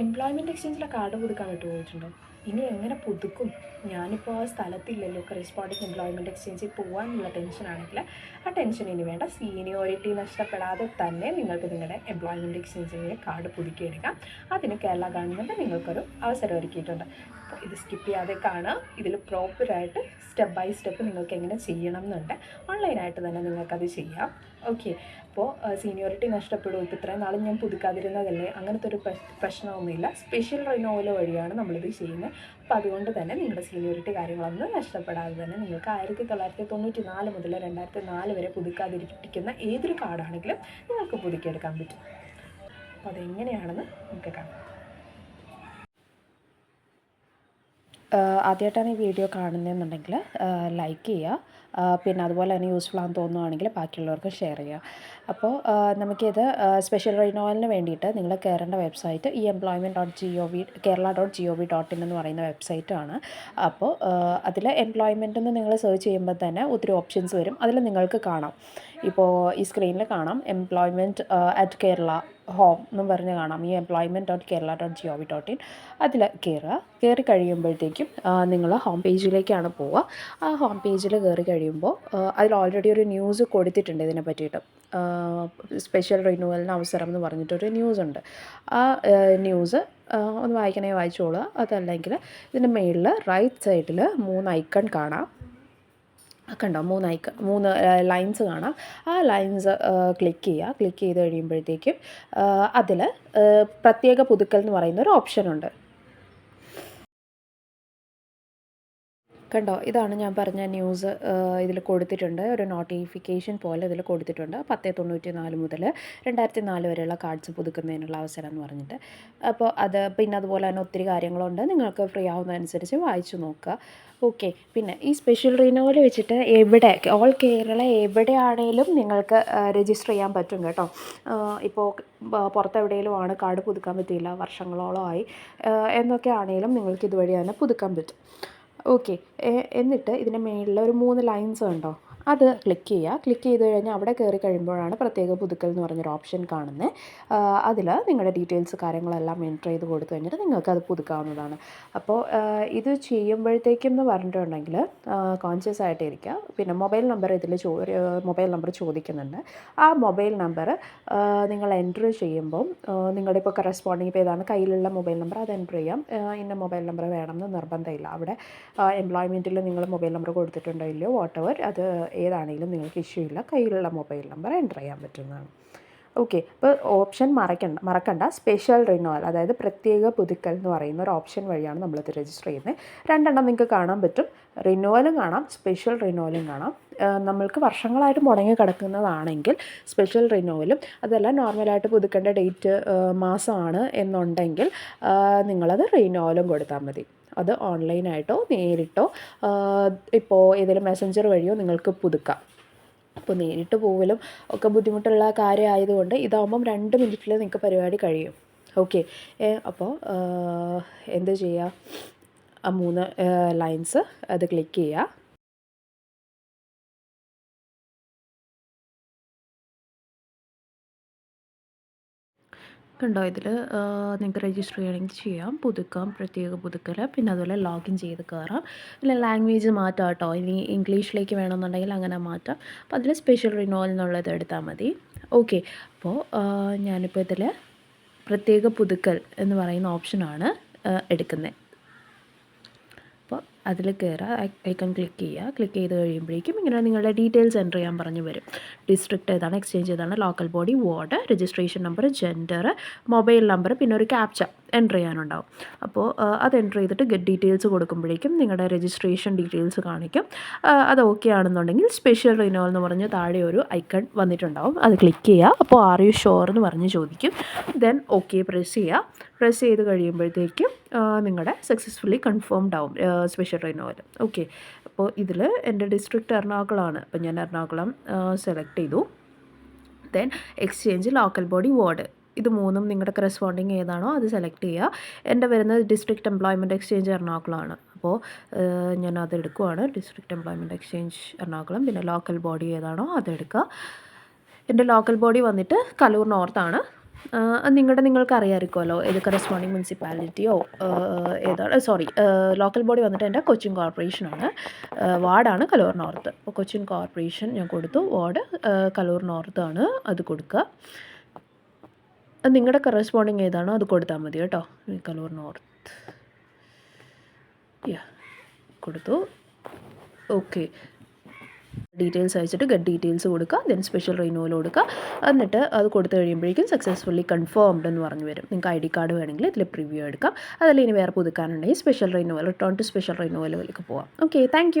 Employment എക്സ്ചേഞ്ചിലെ card പുതുക്കാൻ ചോദിച്ചിട്ടുണ്ടോ ഇനി എങ്ങനെ പുതുക്കും? ഞാനിപ്പോൾ ആ സ്ഥലത്തില്ലല്ലോ കറസ്പോണ്ടിങ് എംപ്ലോയ്മെന്റ് എക്സ്ചേഞ്ചിൽ പോകാനുള്ള ടെൻഷനാണെങ്കിൽ ആ ടെൻഷൻ ഇനി വേണ്ട. സീനിയോറിറ്റി നഷ്ടപ്പെടാതെ തന്നെ നിങ്ങൾക്ക് നിങ്ങളുടെ എംപ്ലോയ്മെന്റ് എക്സ്ചേഞ്ചിന്റെ കാർഡ് പുതുക്കിയെടുക്കാം അതിന് കേരള ഗവൺമെന്റ് നിങ്ങൾക്കൊരു അവസരം ഒരുക്കിയിട്ടുണ്ട്. ഇത് സ്കിപ്പ് ചെയ്യാതെ കാണാം ഇതിൽ പ്രോപ്പറായിട്ട് സ്റ്റെപ്പ് ബൈ സ്റ്റെപ്പ് നിങ്ങൾക്ക് എങ്ങനെ ചെയ്യണം എന്നുണ്ട്. ഓൺലൈനായിട്ട് തന്നെ നിങ്ങൾക്കത് ചെയ്യാം. ഓക്കെ അപ്പോൾ സീനിയോറിറ്റി നഷ്ടപ്പെടും. ഇപ്പോൾ ഇത്രയും നാളും ഞാൻ പുതുക്കാതിരുന്നതല്ലേ? അങ്ങനത്തെ ഒരു പ്രശ്നമൊന്നുമില്ല. സ്പെഷ്യൽ റിനോവൽ വഴിയാണ് നമ്മളിത് ചെയ്യുന്നത്. അപ്പോൾ അതുകൊണ്ട് തന്നെ നിങ്ങളുടെ സീനിയോറിറ്റി കാര്യങ്ങളൊന്നും നഷ്ടപ്പെടാതെ തന്നെ നിങ്ങൾക്ക് ആയിരത്തി തൊള്ളായിരത്തി തൊണ്ണൂറ്റി നാല് മുതൽ രണ്ടായിരത്തി നാല് വരെ പുതുക്കാതിരിക്കുന്ന ഏതൊരു കാർഡാണെങ്കിലും നിങ്ങൾക്ക് പുതുക്കിയെടുക്കാൻ പറ്റും. അപ്പോൾ അതെങ്ങനെയാണെന്ന് നമുക്ക് കാണാം. ആദ്യമായിട്ടാണ് ഈ വീഡിയോ കാണുന്നതെന്നുണ്ടെങ്കിൽ ലൈക്ക് ചെയ്യുക. പിന്നെ അതുപോലെ തന്നെ യൂസ്ഫുൾ ആണെന്ന് തോന്നുവാണെങ്കിൽ ബാക്കിയുള്ളവർക്ക് ഷെയർ ചെയ്യുക. അപ്പോൾ നമുക്കിത് സ്പെഷ്യൽ റിനോവലിന് വേണ്ടിയിട്ട് നിങ്ങൾ കയറേണ്ട വെബ്സൈറ്റ് ഈ employment dot G O V Kerala dot G O V dot in എന്ന് പറയുന്ന വെബ്സൈറ്റാണ് അപ്പോൾ അതിൽ എംപ്ലോയ്മെന്റ് എന്ന് നിങ്ങൾ സെർച്ച് ചെയ്യുമ്പോൾ തന്നെ ഒത്തിരി ഓപ്ഷൻസ് വരും. അതിൽ നിങ്ങൾക്ക് കാണാം. ഇപ്പോൾ ഈ സ്ക്രീനിൽ കാണാം എംപ്ലോയ്മെന്റ് അറ്റ് കേരള ഹോം എന്ന് പറഞ്ഞ് കാണാം. ഈ employment dot Kerala dot G O V dot in അതിൽ കയറുക കയറി കഴിയുമ്പോഴത്തേക്കും നിങ്ങൾ ഹോം പേജിലേക്കാണ് പോവുക. ആ ഹോം പേജിൽ കയറി കഴിയുമ്പോൾ അതിൽ ഓൾറെഡി ഒരു ന്യൂസ് കൊടുത്തിട്ടുണ്ട് ഇതിനെ പറ്റിയിട്ട്. സ്പെഷ്യൽ റിന്യൂവലിന് അവസരം എന്ന് പറഞ്ഞിട്ടൊരു ന്യൂസ് ഉണ്ട്. ആ ന്യൂസ് ഒന്ന് വായിക്കണേ വായിച്ചോളുക. അതല്ലെങ്കിൽ ഇതിന്റെ മുകളിൽ റൈറ്റ് സൈഡിൽ മൂന്ന് ഐക്കൺ കാണാം. കണ്ടോ? ഐക്ക മൂന്ന് ലൈൻസ് കാണാം. ആ ലൈൻസ് ക്ലിക്ക് ചെയ്യുക. ക്ലിക്ക് ചെയ്ത് കഴിയുമ്പോഴത്തേക്കും അതിൽ പ്രത്യേക പുതുക്കൽ എന്ന് പറയുന്ന ഒരു ഓപ്ഷൻ ഉണ്ട്. കണ്ടോ? ഇതാണ് ഞാൻ പറഞ്ഞ ന്യൂസ് ഇതിൽ കൊടുത്തിട്ടുണ്ട്. ഒരു നോട്ടിഫിക്കേഷൻ പോലെ ഇതിൽ കൊടുത്തിട്ടുണ്ട്. പത്ത് തൊണ്ണൂറ്റി നാല് മുതൽ രണ്ടായിരത്തി നാല് വരെയുള്ള കാർഡ്സ് പുതുക്കുന്നതിനുള്ള അവസരം എന്ന് പറഞ്ഞിട്ട്. അപ്പോൾ അത് പിന്നെ അതുപോലെ തന്നെ ഒത്തിരി കാര്യങ്ങളുണ്ട്. നിങ്ങൾക്ക് ഫ്രീ ആവുന്നതനുസരിച്ച് വായിച്ചു നോക്കുക. ഓക്കെ പിന്നെ ഈ സ്പെഷ്യൽ റിനോവൽ വെച്ചിട്ട് എവിടെ ഓൾ കേരള എവിടെയാണേലും നിങ്ങൾക്ക് രജിസ്റ്റർ ചെയ്യാൻ പറ്റും കേട്ടോ. ഇപ്പോൾ പുറത്തെവിടെയെങ്കിലും ആണ് കാർഡ് പുതുക്കാൻ പറ്റിയില്ല. വർഷങ്ങളോളമായി. എന്നൊക്കെ ആണെങ്കിലും നിങ്ങൾക്ക് ഇതുവഴി തന്നെ പുതുക്കാൻ പറ്റും. ഓക്കെ എന്നിട്ട് ഇതിന്റെ മേളിൽ ഒരു മൂന്ന് ലൈൻസ് ഉണ്ടോ? അത് ക്ലിക്ക് ചെയ്യുക. ക്ലിക്ക് ചെയ്ത് കഴിഞ്ഞാൽ അവിടെ കയറി കഴിയുമ്പോഴാണ് പ്രത്യേക പുതുക്കൽ എന്ന് പറഞ്ഞൊരു ഓപ്ഷൻ കാണുന്നത് അതിൽ നിങ്ങളുടെ ഡീറ്റെയിൽസ് കാര്യങ്ങളെല്ലാം എന്റർ ചെയ്ത് കൊടുത്തു കഴിഞ്ഞിട്ട് നിങ്ങൾക്ക് അത് പുതുക്കാവുന്നതാണ്. അപ്പോൾ ഇത് ചെയ്യുമ്പോഴത്തേക്കും എന്ന് പറഞ്ഞിട്ടുണ്ടെങ്കിൽ കോൺഷ്യസ് ആയിട്ടിരിക്കുക പിന്നെ മൊബൈൽ നമ്പർ ഇതിൽ ചോ മൊബൈൽ നമ്പർ ചോദിക്കുന്നുണ്ട്. ആ മൊബൈൽ നമ്പർ നിങ്ങൾ എന്റർ ചെയ്യുമ്പോൾ നിങ്ങളുടെ ഇപ്പോൾ കറസ്പോണ്ടിങ് ഇപ്പോൾ ഏതാണ് കയ്യിലുള്ള മൊബൈൽ നമ്പർ അത് എന്റർ ചെയ്യാം. ഇന്ന മൊബൈൽ നമ്പർ വേണമെന്ന് നിർബന്ധമില്ല അവിടെ എംപ്ലോയ്മെന്റിൽ നിങ്ങൾ മൊബൈൽ നമ്പർ കൊടുത്തിട്ടുണ്ടോ ഇല്ലയോ വാട്ട് എവർ അത് ഏതാണെങ്കിലും നിങ്ങൾക്ക് ഇഷ്യൂ ഇല്ല. കയ്യിലുള്ള മൊബൈൽ നമ്പർ എന്റർ ചെയ്യാൻ പറ്റുന്നതാണ്. ഓക്കെ അപ്പോൾ ഓപ്ഷൻ മറക്കണ്ട മറക്കണ്ട. സ്പെഷ്യൽ റിന്യൂവൽ അതായത് പ്രത്യേക പുതുക്കൽ എന്ന് പറയുന്ന ഒരു ഓപ്ഷൻ വഴിയാണ് നമ്മളിത് രജിസ്റ്റർ ചെയ്യുന്നത്. രണ്ടെണ്ണം നിങ്ങൾക്ക് കാണാൻ പറ്റും. റിന്യൂവലും കാണാം സ്പെഷ്യൽ റിന്യൂവലും കാണാം. നമ്മൾക്ക് വർഷങ്ങളായിട്ട് മുടങ്ങി കിടക്കുന്നതാണെങ്കിൽ സ്പെഷ്യൽ റിന്യൂവലും അതല്ല നോർമലായിട്ട് പുതുക്കേണ്ട ഡേറ്റ് മാസമാണ് എന്നുണ്ടെങ്കിൽ നിങ്ങളത് റിന്യൂവലും കൊടുത്താൽ മതി. അത് ഓൺലൈനായിട്ടോ നേരിട്ടോ ഇപ്പോൾ ഏതെങ്കിലും മെസ്സഞ്ചർ വഴിയോ നിങ്ങൾക്ക് പുതുക്കാം. അപ്പോൾ നേരിട്ട് പോവലും ഒക്കെ ബുദ്ധിമുട്ടുള്ള കാര്യമായതുകൊണ്ട് ഇതാകുമ്പം രണ്ട് മിനിറ്റിൽ നിങ്ങൾക്ക് പരിപാടി കഴിയും. ഓക്കെ അപ്പോൾ എന്ത് ചെയ്യുക ആ മൂന്ന് ലൈൻസ് അത് ക്ലിക്ക് ചെയ്യുക കണ്ടോ ഇതിൽ നിങ്ങൾക്ക് രജിസ്റ്റർ ചെയ്യണമെങ്കിൽ ചെയ്യാം. പുതുക്കാം പ്രത്യേക പുതുക്കൽ പിന്നെ അതുപോലെ ലോഗിൻ ചെയ്ത് കയറാം പിന്നെ ലാംഗ്വേജ് മാറ്റാം കേട്ടോ. ഇനി ഇംഗ്ലീഷിലേക്ക് വേണമെന്നുണ്ടെങ്കിൽ അങ്ങനെ മാറ്റാം. അപ്പോൾ അതിൽ സ്പെഷ്യൽ റിനോവൽ എന്നുള്ളത് എടുത്താൽ മതി. ഓക്കെ അപ്പോൾ ഞാനിപ്പോൾ ഇതിൽ പ്രത്യേക പുതുക്കൽ എന്ന് പറയുന്ന ഓപ്ഷനാണ് എടുക്കുന്നത് അപ്പോൾ അതിൽ കയറുക ഐക്കൺ ക്ലിക്ക് ചെയ്യുക. ക്ലിക്ക് ചെയ്ത് കഴിയുമ്പോഴേക്കും ഇങ്ങനെ നിങ്ങളുടെ ഡീറ്റെയിൽസ് എന്റർ ചെയ്യാൻ പറഞ്ഞു വരും. ഡിസ്ട്രിക്റ്റ് ഏതാണ് എക്സ്ചേഞ്ച് ഏതാണ് local body ward registration number gender mobile number പിന്നെ ഒരു ക്യാപ്ച. എന്റർ ചെയ്യാനുണ്ടാവും. അപ്പോൾ അത് എന്റർ ചെയ്തിട്ട് ഗെറ്റ് ഡീറ്റെയിൽസ് കൊടുക്കുമ്പോഴേക്കും നിങ്ങളുടെ രജിസ്ട്രേഷൻ ഡീറ്റെയിൽസ് കാണിക്കും. അത് ഓക്കെ ആണെന്നുണ്ടെങ്കിൽ സ്പെഷ്യൽ റിനോവൽ എന്ന് പറഞ്ഞ് താഴെ ഒരു ഐക്കൺ വന്നിട്ടുണ്ടാവും. അത് ക്ലിക്ക് ചെയ്യുക. അപ്പോൾ ആർ യു ഷോർ എന്ന് പറഞ്ഞ് ചോദിക്കും. ദെൻ ഓക്കെ പ്രസ് ചെയ്യുക. പ്രസ് ചെയ്ത് കഴിയുമ്പോഴത്തേക്കും നിങ്ങളുടെ സക്സസ്ഫുള്ളി കൺഫേംഡ് ആവും സ്പെഷ്യൽ റിനോവൽ ഓക്കെ അപ്പോൾ ഇതിൽ എന്റെ ഡിസ്ട്രിക്റ്റ് എറണാകുളമാണ്. അപ്പോൾ ഞാൻ എറണാകുളം സെലക്ട് ചെയ്തു. Then exchange local body ward ഇത് മൂന്നും നിങ്ങളുടെ കറസ്പോണ്ടിങ് ഏതാണോ അത് സെലക്ട് ചെയ്യുക എന്റെ വരുന്നത് ഡിസ്ട്രിക്ട് എംപ്ലോയ്മെന്റ് എക്സ്ചേഞ്ച് എറണാകുളമാണ് അപ്പോൾ ഞാൻ അതെടുക്കുവാണ് ഡിസ്ട്രിക്റ്റ് എംപ്ലോയ്മെന്റ് എക്സ്ചേഞ്ച് എറണാകുളം. പിന്നെ ലോക്കൽ ബോഡി ഏതാണോ അതെടുക്കുക എന്റെ ലോക്കൽ ബോഡി വന്നിട്ട് കലൂർ നോർത്താണ് നിങ്ങളുടെ നിങ്ങൾക്ക് അറിയാമായിരിക്കുമല്ലോ ഏത് കറസ്പോണ്ടിങ് മുനിസിപ്പാലിറ്റിയോ ഏതാണ് സോറി ലോക്കൽ ബോഡി വന്നിട്ട് എന്റെ കൊച്ചിൻ കോർപ്പറേഷനാണ് വാർഡാണ് കലൂർ നോർത്ത് അപ്പോൾ കൊച്ചിൻ കോർപ്പറേഷൻ ഞാൻ കൊടുത്തു. വാർഡ് കലൂർ നോർത്താണ് അത് കൊടുക്കുക അത് നിങ്ങളുടെ കറസ്പോണ്ടിങ് ഏതാണോ അത് കൊടുത്താൽ മതി കേട്ടോ. കലൂർ നോർത്ത്. യാ കൊടുത്തു. ഓക്കെ ഡീറ്റെയിൽസ് അയച്ചിട്ട് ഗെറ്റ് ഡീറ്റെയിൽസ് കൊടുക്കുക ദെൻ സ്പെഷ്യൽ റിന്യൂവൽ കൊടുക്കുക എന്നിട്ട് അത് കൊടുത്തു കഴിയുമ്പോഴേക്കും സക്സസ്ഫുള്ളി കൺഫേംഡ് എന്ന് പറഞ്ഞു വരും. നിങ്ങൾക്ക് ഐ ഡി കാർഡ് വേണമെങ്കിൽ ഇതിൽ പ്രിവ്യൂ എടുക്കാം. അതല്ല ഇനി വേറെ പുതുക്കാനുണ്ടെങ്കിൽ special renewal return to special റിന്യൂവലിലേക്ക് പോവാം. Okay thank